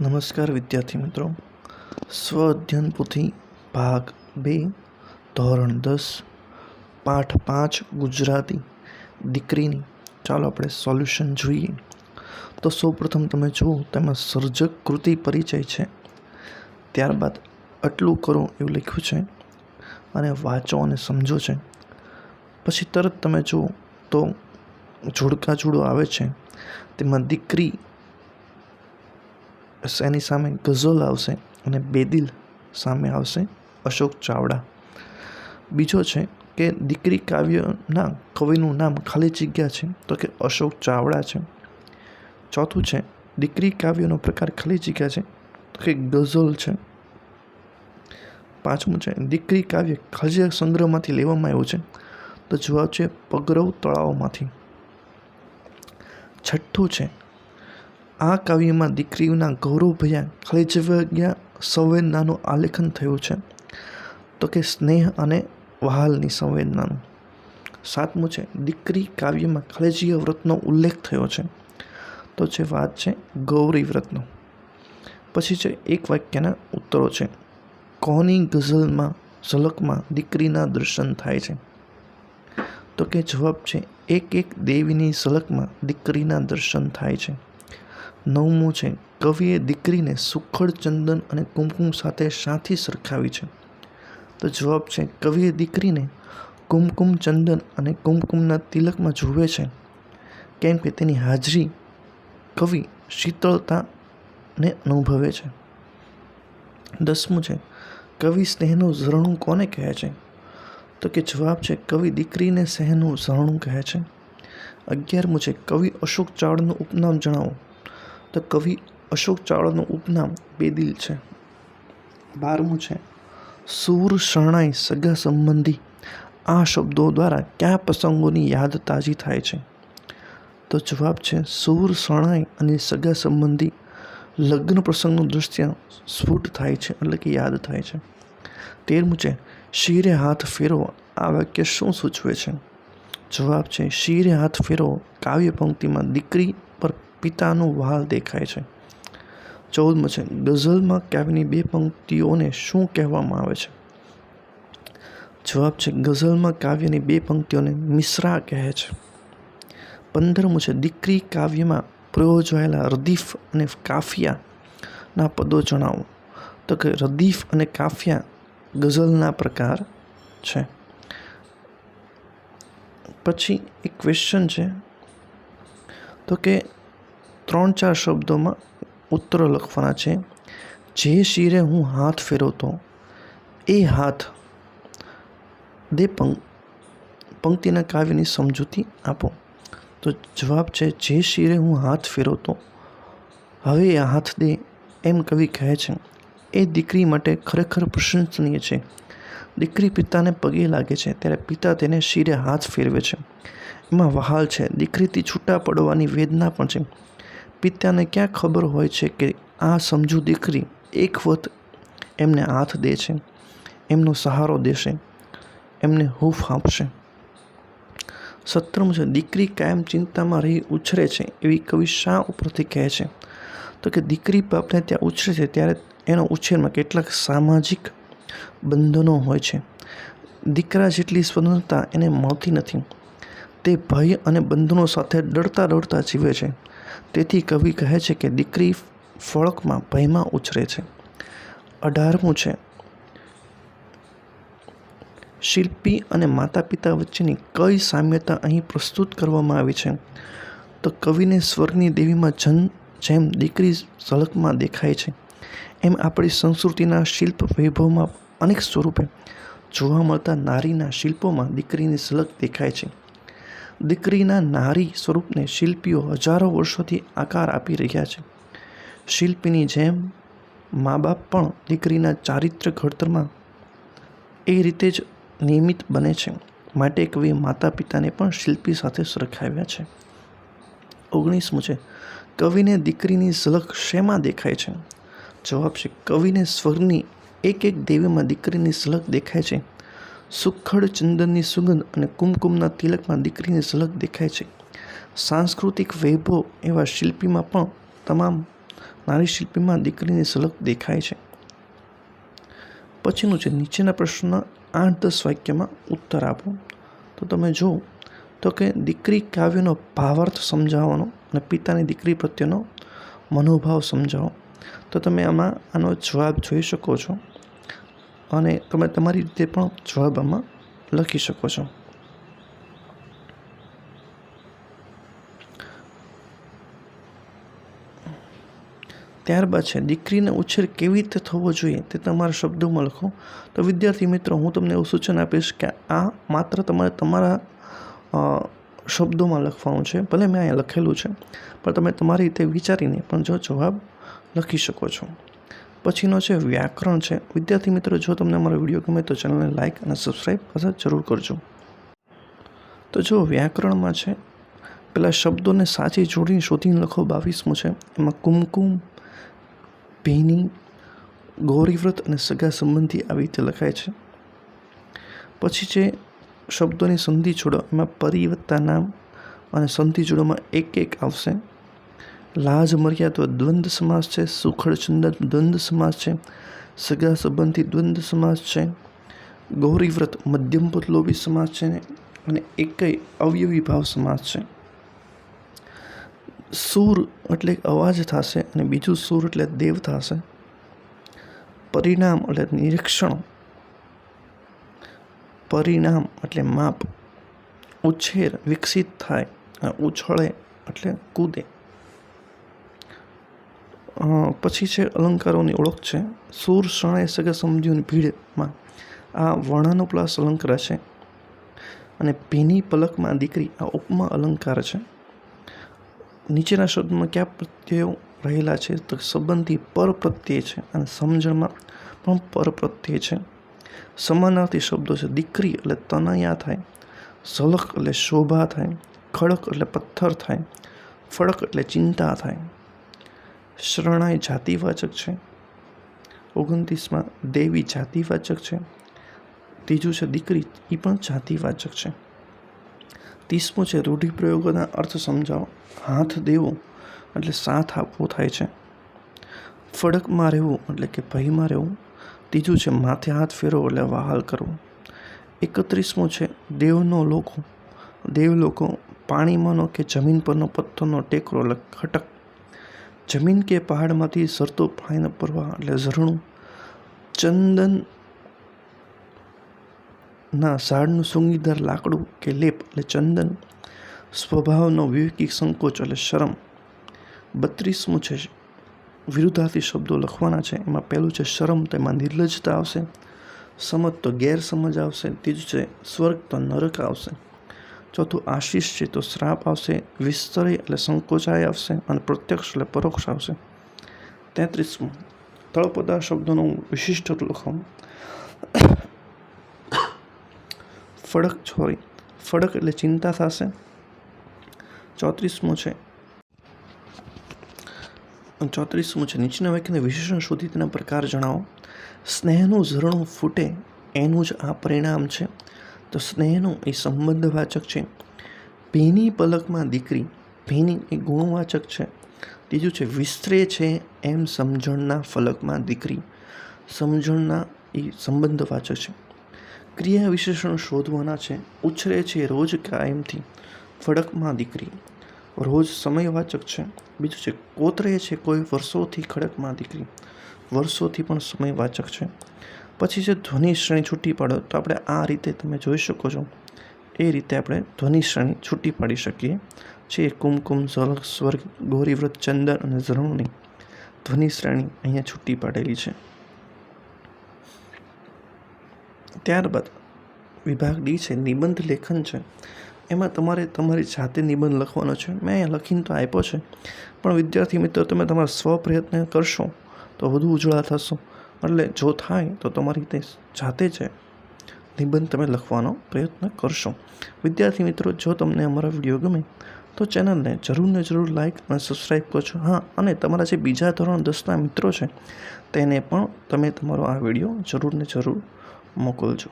નમસ્કાર વિદ્યાર્થી મિત્રો. સ્વ અધ્યયન પોથી ભાગ બે, ધોરણ દસ, પાઠ પાંચ, ગુજરાતી. દીકરીની. ચાલો આપણે સોલ્યુશન જોઈએ. તો સૌપ્રથમ તમે જુઓ, તેમાં સર્જક કૃતિ પરિચય છે. ત્યારબાદ આટલું કરો એવું લખ્યું છે અને વાંચો અને સમજો છે. પછી તરત તમે જુઓ તો જોડકા જોડો આવે છે. તેમાં દીકરી એની સામે ગઝલ આવશે અને બેદિલ સામે આવશે અશોક ચાવડા. બીજો છે કે દીકરી કાવ્યના કવિનું નામ ખાલી જગ્યા છે તો કે અશોક ચાવડા છે. ચોથું છે, દીકરી કાવ્યનો પ્રકાર ખાલી જગ્યા છે તો કે ગઝલ છે. પાંચમું છે, દીકરી કાવ્ય ખજે સંગ્રહમાંથી લેવામાં આવ્યું છે તો જવાબ છે પગરવ તળાવમાંથી. છઠ્ઠું છે આ કાવ્યમાં દીકરીઓના ગૌરવભર્યા ખાલી જગ્યા સંવેદનાનું આલેખન થયું છે. તો કે સ્નેહ અને વહાલની સંવેદનાનું. સાતમું છે, દીકરી કાવ્યમાં ખલેજીય વ્રતનો ઉલ્લેખ થયો છે. તો જે વાત છે, ગૌરી વ્રતનો. પછી છે, એક વાક્યના ઉત્તરો છે. કોની ગઝલમાં, ઝલકમાં દીકરીના દર્શન થાય છે? તો કે જવાબ છે, એક એક દેવીની ઝલકમાં દીકરીના દર્શન થાય છે. નવમું છે, કવિએ દીકરીને સુખડ ચંદન અને કુમકુમ સાથે સાથી સરખાવી છે. તો જવાબ છે, કવિએ દીકરીને કુમકુમ ચંદન અને કુમકુમના તિલકમાં જુએ છે. કેમ કે તેની હાજરી કવિ શીતળતાને અનુભવે છે. દસમું છે, કવિ સ્નેહનું ઝરણું કોને કહે છે? તો કે જવાબ છે, કવિ દીકરીને સ્નેહનું ઝરણું કહે છે. અગિયારમું છે, કવિ અશોક ચાવડાનું ઉપનામ જણાવો. તો કવિ અશોક ચાવડાનું ઉપનામ બેદિલ છે. બારમું છે. સૂર શરણાઈ સગા સંબંધી આ શબ્દો દ્વારા કયા પ્રસંગોની યાદ તાજી થાય છે? તો જવાબ છે, સૂર શરણાઈ અને સગા સંબંધી લગ્ન પ્રસંગનું દૃશ્ય સ્ફુટ થાય છે, એટલે કે યાદ થાય છે. તેરમું છે, શિરે હાથ ફેરવો, આ વાક્ય શું સૂચવે છે? જવાબ છે, શિરે હાથ ફેરવો, કાવ્ય પંક્તિમાં દીકરી પિતાનું વાલ દેખાય છે. ચૌદમું છે, ગઝલમાં કાવ્યની બે પંક્તિઓને શું કહેવામાં આવે છે? જવાબ છે, ગઝલમાં કાવ્યની બે પંક્તિઓને મિશ્રા કહે છે. પંદરમું છે, દીકરી કાવ્યમાં પ્રયોજાયેલા રદીફ અને કાફિયાના પદો જણાવો. તો કે રદીફ અને કાફિયા ગઝલના પ્રકાર છે. પછી એક ક્વેશ્ચન છે. તો કે ત્રણ ચાર શબ્દોમાં ઉત્તરો લખવાના છે જે શિરે હું હાથ ફેરવતો, એ હાથ દે પંક પંક્તિના કાવ્યની સમજૂતી આપો. તો જવાબ છે, જે શિરે હું હાથ ફેરવતો, હવે એ હાથ દે. એમ કવિ કહે છે, એ દીકરી માટે ખરેખર પ્રશંસનીય છે. દીકરી પિતાને પગે લાગે છે, ત્યારે પિતા તેને શિરે હાથ ફેરવે છે. એમાં વહાલ છે, દીકરીથી છૂટા પડવાની વેદના પણ છે. પિતાને ક્યાં ખબર હોય છે કે આ સમજુ દીકરી એક વખત એમને હાથ દે છે, એમનો સહારો દેશે, એમને હૂફ આપશે સત્રમું છે દીકરી કાયમ ચિંતામાં રહી ઉછરે છે, એવી કવિ શા ઉપરથી કહે છે? તો કે દીકરી બાપને ત્યાં ઉછરે છે, ત્યારે એનો ઉછેરમાં કેટલાક સામાજિક બંધનો હોય છે. દીકરા જેટલી સ્વતંત્રતા એને મળતી નથી. તે ભય અને બંધનો સાથે ડરતા ડરતા જીવે છે. તેથી કવિ કહે છે કે દીકરી ફળકમાં ભયમાં ઉછરે છે. અઢારમું છે. શિલ્પી અને માતા પિતા વચ્ચેની કઈ સામ્યતા અહીં પ્રસ્તુત કરવામાં આવી છે? તો કવિને સ્વર્ગની દેવીમાં જન જેમ દીકરી ઝલકમાં દેખાય છે, એમ આપણી સંસ્કૃતિના શિલ્પ વૈભવમાં અનેક સ્વરૂપે જોવા મળતા નારીના શિલ્પોમાં દીકરીની ઝલક દેખાય છે. દીકરીના નારી સ્વરૂપને શિલ્પીઓ હજારો વર્ષોથી આકાર આપી રહ્યા છે. શિલ્પીની જેમ મા બાપ પણ દીકરીના ચારિત્ર્ય ઘડતરમાં એ રીતે જ નિયમિત બને છે, માટે કવિ માતા પિતાને પણ શિલ્પી સાથે સરખાવ્યા છે. ઓગણીસમું છે કવિને દીકરીની ઝલક શેમાં દેખાય છે? જવાબ છે, કવિને સ્વર્ગની એક એક દેવીમાં દીકરીની ઝલક દેખાય છે. સુખડ ચંદનની સુગંધ અને કુમકુમના તિલકમાં દીકરીની ઝલક દેખાય છે. સાંસ્કૃતિક વૈભવ એવા શિલ્પીમાં પણ તમામ નારી શિલ્પીમાં દીકરીની ઝલક દેખાય છે. પછીનું છે, નીચેના પ્રશ્નના આઠ દસ વાક્યમાં ઉત્તર આપો. તો તમે જુઓ, તો કે દીકરી કાવ્યનો ભાવાર્થ સમજાવવાનો અને પિતાની દીકરી પ્રત્યેનો મનોભાવ સમજાવો. તો તમે આમાં આનો જવાબ જોઈ શકો છો. અને તમે તમારી રીતે પણ જવાબ આમાં લખી શકો છો. ત્યારબાદ છે, દીકરીને ઉછેર કેવી રીતે થવો જોઈએ તે તમારા શબ્દોમાં લખો. તો વિદ્યાર્થી મિત્રો, હું તમને એવું સૂચન આપીશ કે આ માત્ર તમારે તમારા શબ્દોમાં લખવાનું છે, ભલે મેં અહીંયા લખેલું છે, પણ તમે તમારી રીતે વિચારીને પણ જો જવાબ લખી શકો છો. પછીનો છે વ્યાકરણ છે, વિદ્યાર્થી મિત્રો, જો તમને અમારો વીડિયો ગમે તો ચેનલને લાઇક અને સબસ્ક્રાઈબ અથવા જરૂર કરજો. તો જો વ્યાકરણમાં છે, પેલા શબ્દોને સાચી જોડીને શોધીને લખો. બાવીસમું છે, એમાં કુમકુમ, ભીની, ગૌરીવ્રત અને સગા સંબંધી આવી રીતે લખાય છે. પછી છે શબ્દોની સંધિ જોડો એમાં પરિવત્તા નામ અને સંધિ જોડોમાં એક એક આવશે. લાજ મર્યાદા દ્વંદ્વ સમાસ છે, સુખડ ચંદન દ્વંદ્વ સમાસ છે, સગા સંબંધી દ્વંદ્વ સમાસ છે ગૌરીવ્રત મધ્યમ પદલોભી સમાસ છે અને એકય અવયવી ભાવ સમાસ છે. સૂર એટલે અવાજ થશે અને બીજું સૂર એટલે દેવ થશે. પરિણામ એટલે નિરીક્ષણ. પરિણામ એટલે માપ. ઉછેર વિકસિત થાય અને ઉછળે એટલે કૂદે. પછી છે અલંકારોની ઓળખ છે. સૂર શણાય સગા સમજીઓની ભીડમાં આ વર્ણાનુપ્લાસ અલંકાર છે. અને ભીની પલકમાં દીકરી આ ઉપમા અલંકાર છે. નીચેના શબ્દમાં કયા પ્રત્યયો રહેલા છે તો સંબંધી પર પ્રત્યય છે અને સમજણમાં પણ પર પ્રત્યય છે. સમાનાર્થી શબ્દો છે. દીકરી એટલે તનયા થાય, ઝલક એટલે શોભા થાય, ખડક એટલે પથ્થર થાય, ફડક એટલે ચિંતા થાય. શરણાઈ જાતિવાચક છે. ઓગણત્રીસમાં દેવી જાતિવાચક છે. ત્રીજું છે દીકરી એ પણ જાતિવાચક છે. ત્રીસમું છે રૂઢિપ્રયોગોના અર્થ સમજાવો. હાથ દેવો એટલે સાથ આપવો થાય છે. ફડકમાં રહેવું એટલે કે ભયમાં રહેવું. ત્રીજું છે માથે હાથ ફેરવો એટલે વહાલ કરવો. એકત્રીસમું છે દેવનો લોકો દેવ લોકો પાણીમાંનો કે જમીન પરનો પથ્થરનો ટેકરો એટલે ખટક જમીન કે પહાડમાંથી સરતો પાણીનો પ્રવાહ એટલે ઝરણું ચંદન ના ઝાડનું સુંગીદાર લાકડું કે લેપ એટલે ચંદન. સ્વભાવનો વિવેકી સંકોચ એટલે શરમ. બત્રીસમું છે વિરુદ્ધાર્થી શબ્દો લખવાના છે. એમાં પહેલું છે શરમ, તેમાં નિર્લજ્જતા આવશે. સમજ તો ગેરસમજ આવશે. ત્રીજું છે સ્વર્ગ તો નરક આવશે. ચોથું આશીષ છે તો શ્રાપ આવશે વિસ્તરે એટલે સંકોચાય આવશે અને પ્રત્યક્ષ એટલે પરોક્ષ આવશે તેત્રીસમું તળપદા શબ્દોનું વિશિષ્ટ લખમ ફડક છોરી ફડક એટલે ચિંતા થશે ચોત્રીસમું છે ચોત્રીસમું છે નીચેના વાક્યને વિશેષણ શોધી તેના પ્રકાર જણાવો સ્નેહનું ઝરણું ફૂટે એનું જ આ પરિણામ છે તો સ્નેહનો એ સંબંધવાચક છે. ભીની પલકમાં દીકરી, ભીની એ ગુણવાચક છે. ત્રીજું છે, વિસ્તરે છે એમ સમજણના ફલકમાં દીકરી. સમજણના એ સંબંધવાચક છે. ક્રિયા વિશેષણ શોધવાના છે. ઉછરે છે રોજ કાયમથી ફડકમાં દીકરી. રોજ સમયવાચક છે. બીજું છે, કોતરે છે કોઈ વર્ષોથી ખડકમાં દીકરી. વર્ષોથી પણ સમયવાચક છે. પછી છે ધ્વનિ શ્રેણી છૂટી પાડો, તો આપણે આ રીતે તમે જોઈ શકો છો. એ રીતે આપણે ધ્વનિ શ્રેણી છૂટી પાડી શકીએ છીએ. કુમકુમ, ઝલક, સ્વર્ગ, ગૌરીવ્રત ચંદન અને ઝરણની ધ્વનિ શ્રેણી અહીંયા છૂટી પાડેલી છે. ત્યારબાદ વિભાગ ડી છે, નિબંધ લેખન છે. એમાં તમારે તમારી જાતે નિબંધ લખવાનો છે. મેં અહીંયા લખીને તો આપ્યો છે. પણ વિદ્યાર્થી મિત્રો, તમે તમારા સ્વ પ્રયત્ન કરશો તો વધુ ઉજળા થશો. એટલે જો થાય તો તમારી તે જાતે જ નિબંધ તમે લખવાનો પ્રયત્ન કરશો. વિદ્યાર્થી મિત્રો, જો તમને અમારા વીડિયો ગમે તો ચેનલને જરૂરને જરૂર લાઇક અને સબસ્ક્રાઈબ કરજો હા, અને તમારા જે બીજા ધોરણ દસના મિત્રો છે, તેને પણ તમે તમારો આ વીડિયો જરૂરને જરૂર મોકલજો.